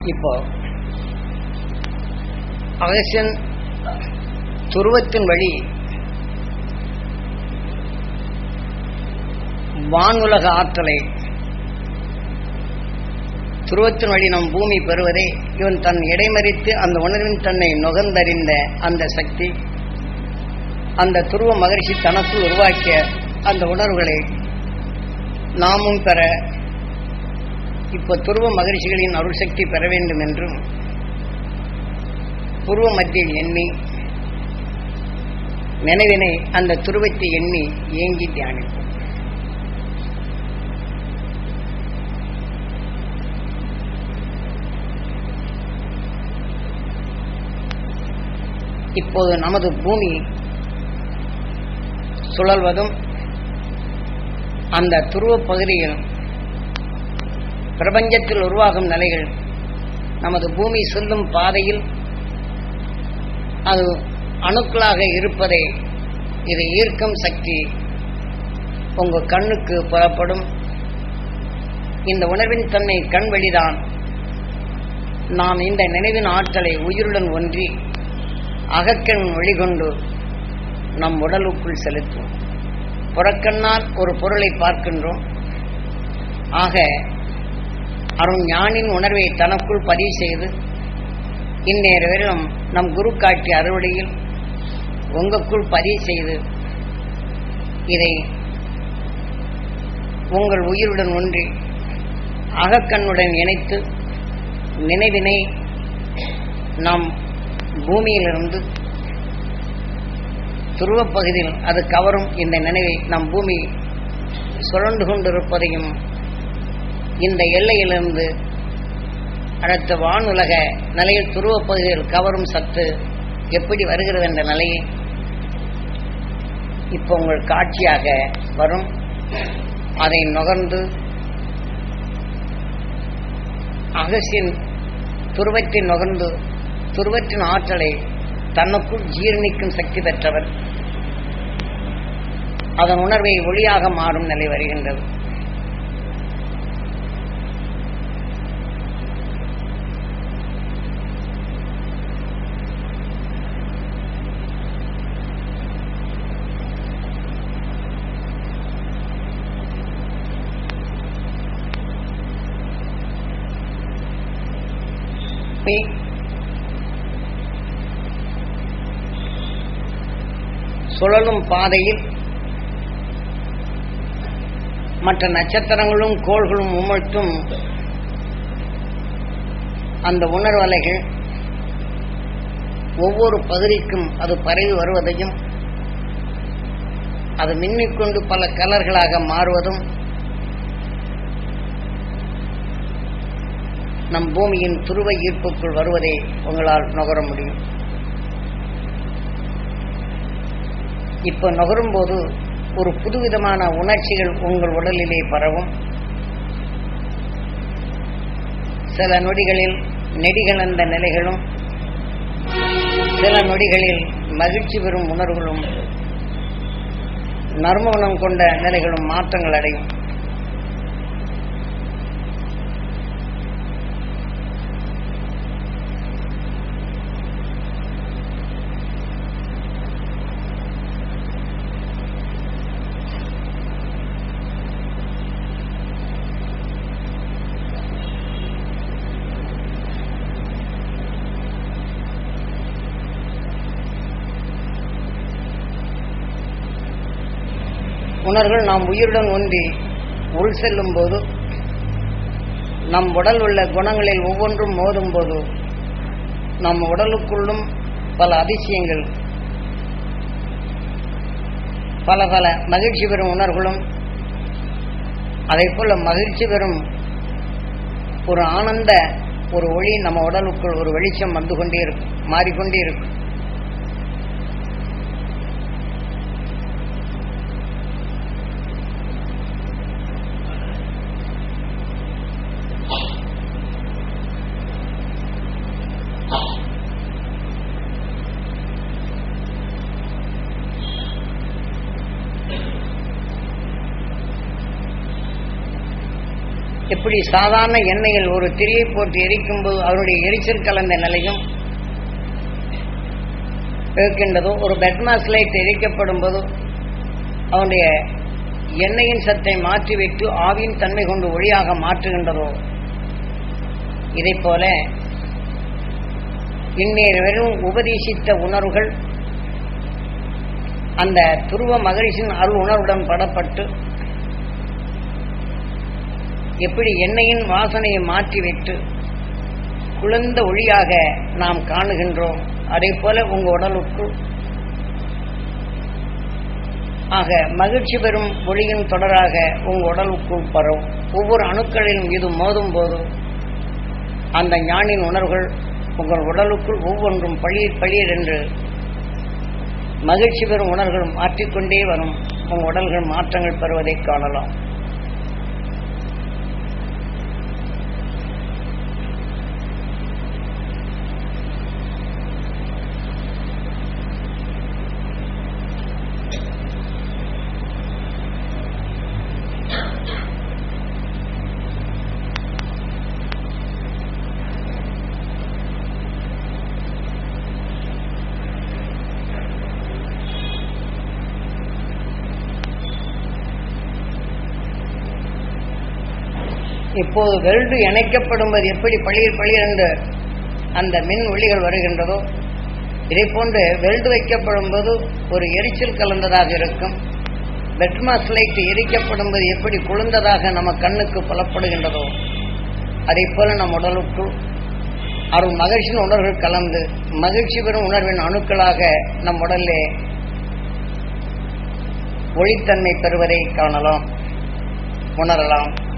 இப்போ அகசன் துருவத்தின் வழி வானுலக ஆற்றலை துருவத்தின் வழி நம் பூமி பெறுவதை இவன் தன் இடைமறித்து அந்த உணர்வின் தன்னை நுகர்ந்தறிந்த அந்த சக்தி அந்த துருவ மகிழ்ச்சி தனக்குள் உருவாக்கிய அந்த உணர்வுகளை நாமும் பெற இப்போ துருவ மகிழ்ச்சிகளின் அருள் சக்தி பெற வேண்டும் என்றும் துருவ மத்தியில் எண்ணி நினைவினை அந்த துருவத்தை எண்ணி ஏங்கி தியானிப்போம். இப்போது நமது பூமி சுழல்வதும் அந்த துருவ பகுதியில் பிரபஞ்சத்தில் உருவாகும் நிலைகள். நமது பூமி செல்லும் பாதையில் அது அணுக்களாக இருப்பதை இதை ஈர்க்கும் சக்தி. உங்க கண்ணுக்கு புறப்படும். இந்த உணர்வின் தன்மை கண் வழிதான். நாம் இந்த நினைவின் ஆற்றலை உயிருடன் ஒன்றி அகக்கண் வழிகொண்டு நம் உடலுக்குள் செலுத்துவோம். புறக்கண்ணால் ஒரு பொருளை பார்க்கின்றோம். ஆக அருண் ஞானின் உணர்வை தனக்குள் பதிவு செய்து இந்நேர வரையிலும் நம் குரு காட்டிய அறுவடையில் உங்களுக்குள் பதிவு செய்து இதை உங்கள் உயிருடன் ஒன்றி அகக்கண்ணுடன் இணைத்து நினைவினை நாம் பூமியிலிருந்து துருவப்பகுதியில் அது கவரும் இந்த நினைவை நம் பூமி சுழண்டு கொண்டிருப்பதையும் இந்த எல்லையிலிருந்து அடுத்த வானுலக நிலையில் துருவப் பகுதியில் கவரும் சத்து எப்படி வருகிறது என்ற நிலையை இப்போ உங்கள் காட்சியாக வரும். அதை நுகர்ந்து அகசியின் துருவத்தை நுகர்ந்து துருவத்தின் ஆற்றலை தன்னுக்குள் ஜீரணிக்கும் சக்தி பெற்றவர். அதன் உணர்வை ஒளியாக மாறும் நிலை வருகின்றது. சுழலும் பாதையில் மற்ற நட்சத்திரங்களும் கோள்களும் உமிழ்த்தும் அந்த உணர்வலைகள் ஒவ்வொரு பகுதிக்கும் அது பரவி வருவதையும் அது மின்னிக்கொண்டு பல கலர்களாக மாறுவதும் நம் பூமியின் துருவ ஈர்ப்புக்குள் வருவதை உங்களால் நுகர முடியும். இப்ப நுகரும்போது ஒரு புதுவிதமான உணர்ச்சிகள் உங்கள் உடலிலே பரவும். சில நொடிகளில் நெடிகளந்த நிலைகளும் சில நொடிகளில் மகிழ்ச்சி பெறும் உணர்வுகளும் நறுமணம் கொண்ட நிலைகளும் மாற்றங்கள் அடையும். உணர்கள் நாம் உயிருடன் ஒன்றி உள் செல்லும் போது நம் உடல் உள்ள குணங்களில் ஒவ்வொன்றும் மோதும் போது நம் உடலுக்குள்ளும் பல அதிசயங்கள் பல பல மகிழ்ச்சி பெறும் உணர்வுகளும் அதை போல மகிழ்ச்சி பெறும் ஒரு ஆனந்த ஒரு ஒளி நம்ம உடலுக்குள் ஒரு வெளிச்சம் வந்து கொண்டே இருக்கும் மாறிக்கொண்டே இருக்கும் இப்படி சாதாரண எண்ணெயில் ஒரு திரியை போட்டு எரிக்கும் போது அவருடைய எரிச்சல் கலந்த நிலையும் இருக்கின்றதோ ஒரு பெட்மாஸ் லைட் எரிக்கப்படும் போது அவனுடைய எண்ணெயின் சத்தை மாற்றி வைத்து ஆவியின் தன்மை கொண்டு ஒளியாக மாற்றுகின்றதோ. இதை போல இந்நேர வெறும் உபதேசித்த உணர்வுகள் அந்த துருவ மகரிஷின் அருள் உணர்வுடன் படப்பட்டு எப்படி எண்ணெயின் வாசனையை மாற்றி வைத்து குளிர்ந்த ஒளியாக நாம் காணுகின்றோம்? அதே போல உங்க உடலுக்குள் ஆக மகிழ்ச்சி பெறும் ஒளியின் தொடராக உங்க உடலுக்குள் பரவும். ஒவ்வொரு அணுக்களிலும் இது மோதும் போதும் அந்த ஞானின் உணர்வுகள் உங்கள் உடலுக்குள் ஒவ்வொன்றும் பழி பழியர் என்று மகிழ்ச்சி பெறும் உணர்வுகள் மாற்றிக்கொண்டே வரும். உங்கள் உடல்கள் மாற்றங்கள் பெறுவதை காணலாம். இப்போது வெல்டு இணைக்கப்படும்போது எப்படி பளிர் பளிர் என்று அந்த மின் ஒளிகள் வருகின்றதோ இதை போன்று வெல்டு வைக்கப்படும் போது ஒரு எரிச்சல் கலந்ததாக இருக்கும். பெட்மாஸ் லைட் எரிக்கப்படும் போது எப்படி குளிர்ந்ததாக நம்ம கண்ணுக்கு புலப்படுகின்றதோ அதை போல நம் உடலுக்குள் அருள் மகிழ்ச்சியின் உணர்வுகள் கலந்து மகிழ்ச்சி பெறும் உணர்வின் அணுக்களாக நம் உடலே ஒளித்தன்மை பெறுவதை காணலாம் உணரலாம்.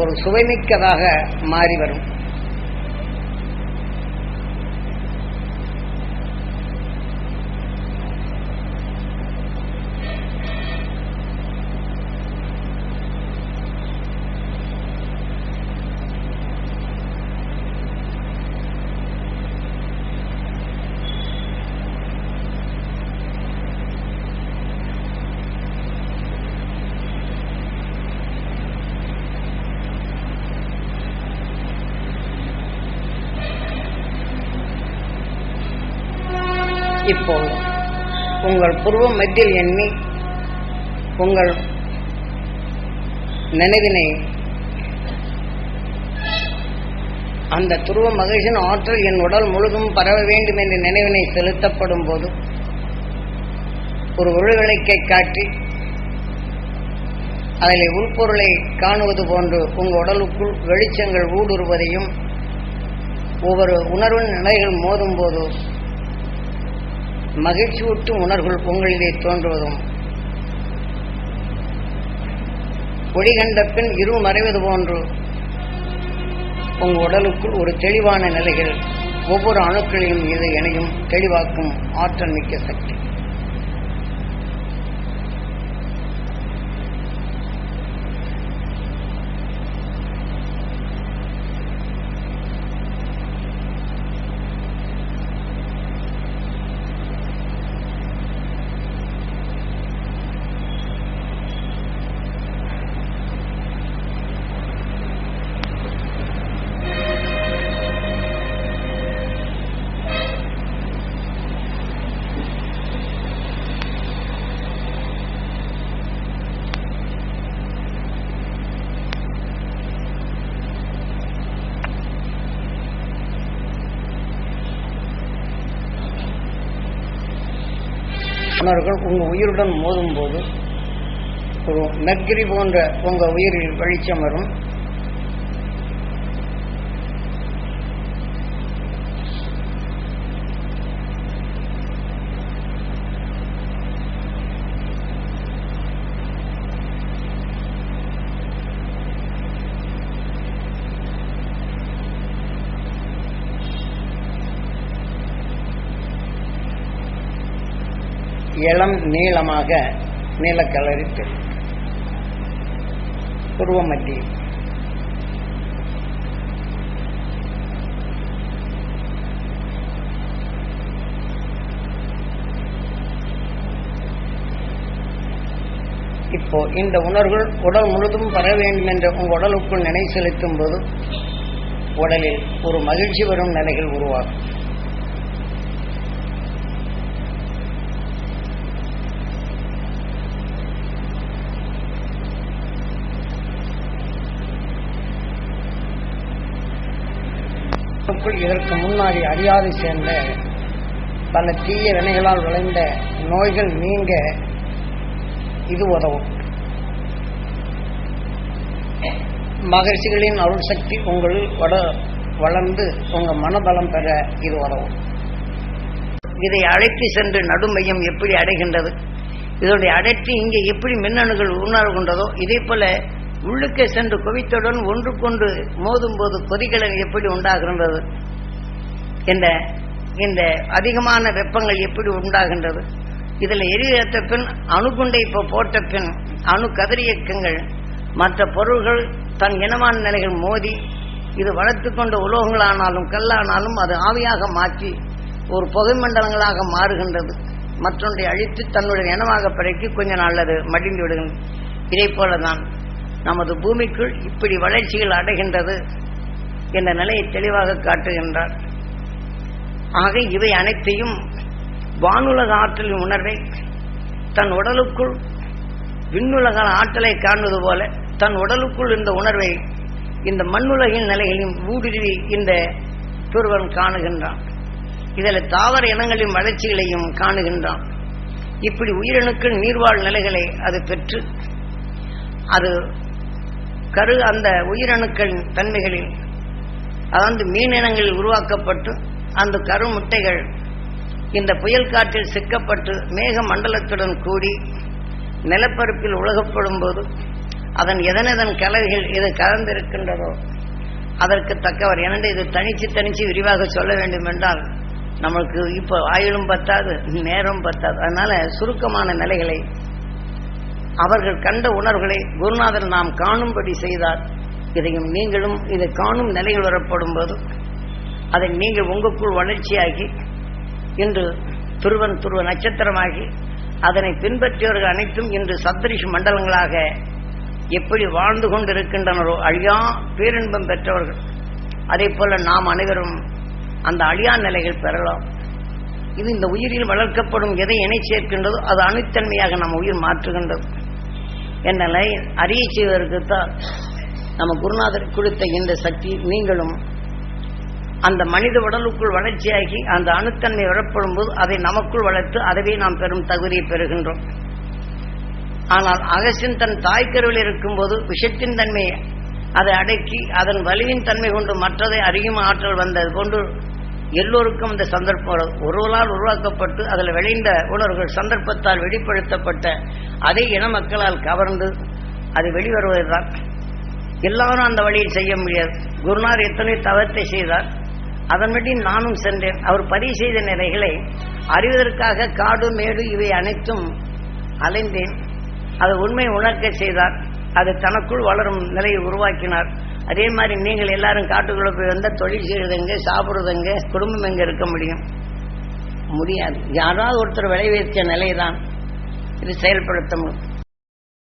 ஒரு சுவைமிக்கதாக மாறி வரும். இப்போ உங்கள் புருவ மத்தியில் எண்ணி உங்கள் நினைவினை அந்த துருவ மகிழ்ச்சியின் ஆற்றல் என் உடல் முழுதும் பரவ வேண்டும் என்ற நினைவினை செலுத்தப்படும் போது ஒரு ஒழுவிளக்கை காட்டி அதில் உள்பொருளை காணுவது போன்று உங்கள் உடலுக்குள் வெளிச்சங்கள் ஊடுருவதையும் ஒவ்வொரு உணர்வின் நிலைகள் மோதும் போது மகிழ்ச்சியூட்டும் உணர்வுகள் உங்களிலே தோன்றுவதும். ஒளி கண்ட பின் இரு மறைவது போன்று உங்கள் உடலுக்குள் ஒரு தெளிவான நிலைகள் ஒவ்வொரு அணுக்களையும் இது இணையும் தெளிவாக்கும் ஆற்றல் மிக்க சக்தி. உணர்வுகள் உங்க உயிருடன் மோதும் போது ஒரு மெர்கிரி போன்ற உங்க உயிரில் வெளிச்சம் வரும். இளம் நீளமாக நீலக்கலரி தெரியும் புருவ மத்தியில் இப்போ இந்த உணர்வுகள் உடல் முழுதும் பெற வேண்டும் என்ற உங்கள் உடலுக்குள் நினை செலுத்தும் போது உடலில் ஒரு மகிழ்ச்சி வரும் நிலைகள் உருவாகும். நமக்குள் இதற்கு முன்னாடி அறியாது சேர்ந்த பல தீய வினைகளால் விளைந்த நோய்கள் நீங்க இது உதவும். மகர்ஷிகளின் அருள் சக்தி உங்கள் வட வளர்ந்து உங்க மனபலம் பெற இது உதவும். இதை அழைத்து சென்று நடுமையம் எப்படி அடைகின்றது? இதனுடைய அடைத்து இங்கே எப்படி மின்னணுகள் உணர்கின்றதோ இதே போல உள்ளுக்கே சென்று குவித்துடன் ஒன்றுக்கொண்டு மோதும் போது கொதிகலன் எப்படி உண்டாகின்றது? இந்த இந்த அதிகமான வெப்பங்கள் எப்படி உண்டாகின்றது? இதில் எரியேற்ற பின் அணுகுண்டை இப்போ போட்ட பின் அணு கதிரியக்கங்கள் மற்ற பொருள்கள் தன் இனமான நிலைகள் மோதி இது வளர்த்து கொண்ட உலோகங்களானாலும் கல்லானாலும் அது ஆவியாக மாற்றி ஒரு புகை மண்டலங்களாக மாறுகின்றது. மற்றொன்றை அழித்து தன்னுடைய இனமாக பிறக்கி கொஞ்ச நாள் அது மடிந்து விடுகின்றது. இதே போலதான் நமது பூமிக்குள் இப்படி வளர்ச்சிகள் அடைகின்றது என்ற நிலையை தெளிவாக காட்டுகின்றார். ஆக இவை அனைத்தையும் வானுலக ஆற்றலின் உணர்வை தன் உடலுக்குள் விண்ணுலக ஆற்றலை காண்பது போல தன் உடலுக்குள் இந்த உணர்வை இந்த மண்ணுலகின் நிலைகளையும் ஊடுருவி இந்த துருவன் காணுகின்றான். இதில் தாவர இனங்களின் வளர்ச்சிகளையும் காணுகின்றான். இப்படி உயிரணுக்கள் நீர்வாழ் நிலைகளை அது பெற்று அது கரு அந்த உயிரணுக்களின் தன்மைகளில் அதாவது மீனினங்களில் உருவாக்கப்பட்டு அந்த கரு முட்டைகள் இந்த புயல் காற்றில் சிக்கப்பட்டு மேக மண்டலத்துடன் கூடி நிலப்பரப்பில் உலகப்படும் போது அதன் எதனதன் கலவைகள் இது கலந்திருக்கின்றதோ அதற்கு தக்கவர். எனவே இது தனிச்சு தனிச்சு விரிவாக சொல்ல வேண்டும் என்றால் நம்மளுக்கு இப்போ ஆயுளும் பத்தாது நேரம் பத்தாது. அதனால சுருக்கமான நிலைகளை அவர்கள் கண்ட உணர்வுகளை குருநாதர் நாம் காணும்படி செய்தார். இதையும் நீங்களும் இதை காணும் நிலையில் வரப்படும் போது அதை நீங்கள் உங்களுக்குள் வளர்ச்சியாகி இன்று துருவன் துருவ நட்சத்திரமாகி அதனை பின்பற்றியவர்கள் அனைத்தும் இன்று சப்தரிஷி மண்டலங்களாக எப்படி வாழ்ந்து கொண்டிருக்கின்றனரோ அழியா பேரின்பம் பெற்றவர்கள் அதே போல நாம் அனைவரும் அந்த அழியா நிலைகள் பெறலாம். இது இந்த உயிரில் வளர்க்கப்படும் எதை இணை சேர்க்கின்றதோ அது அணுத்தன்மையாக நம் உயிர் மாற்றுகின்றது. என்ற அறிய செய்வதற்குத்தான் நம்ம குருநாதர் கொடுத்த இந்த சக்தி நீங்களும் அந்த மனித உடலுக்குள் வளர்ச்சியாகி அந்த அணுத்தன்மை வரப்படும் போது அதை நமக்குள் வளர்த்து அதவே நாம் பெறும் தகுதியை பெறுகின்றோம். ஆனால் அகசின் தன் தாய்க்கருவில் இருக்கும்போது விஷத்தின் தன்மையை அதை அடக்கி அதன் வலியின் தன்மை கொண்டு மற்றதை அறியும் ஆற்றல் வந்தது கொண்டு எல்லோருக்கும் இந்த சந்தர்ப்பம் ஒருவரால் உருவாக்கப்பட்டு அதில் விளைந்த உணர்வுகள் சந்தர்ப்பத்தால் வெளிப்படுத்தப்பட்ட அதே இன மக்களால் கவர்ந்து அது வெளிவருவதுதான். எல்லாரும் அந்த வழியில் செய்ய முடியாது. குருநார் எத்தனை தவத்தை செய்தார்? அதன்படி நானும் சென்றேன். அவர் பதிவு செய்த நிலைகளை அறிவதற்காக காடு மேடு இவை அனைத்தும் அலைந்தேன். அது உண்மை உணர்க்க செய்தார். அது தனக்குள் வளரும் நிலையை உருவாக்கினார். அதே மாதிரி நீங்கள் எல்லாரும் காட்டுக்குள்ள போய் வந்தால் தொழில் செய்யறதுங்க சாப்பிடுறதுங்க குடும்பம் எங்க இருக்க முடியும்? முடியாது. யாராவது ஒருத்தர் விளைவித்த நிலைதான். இது செயல்படுத்த முடியும்.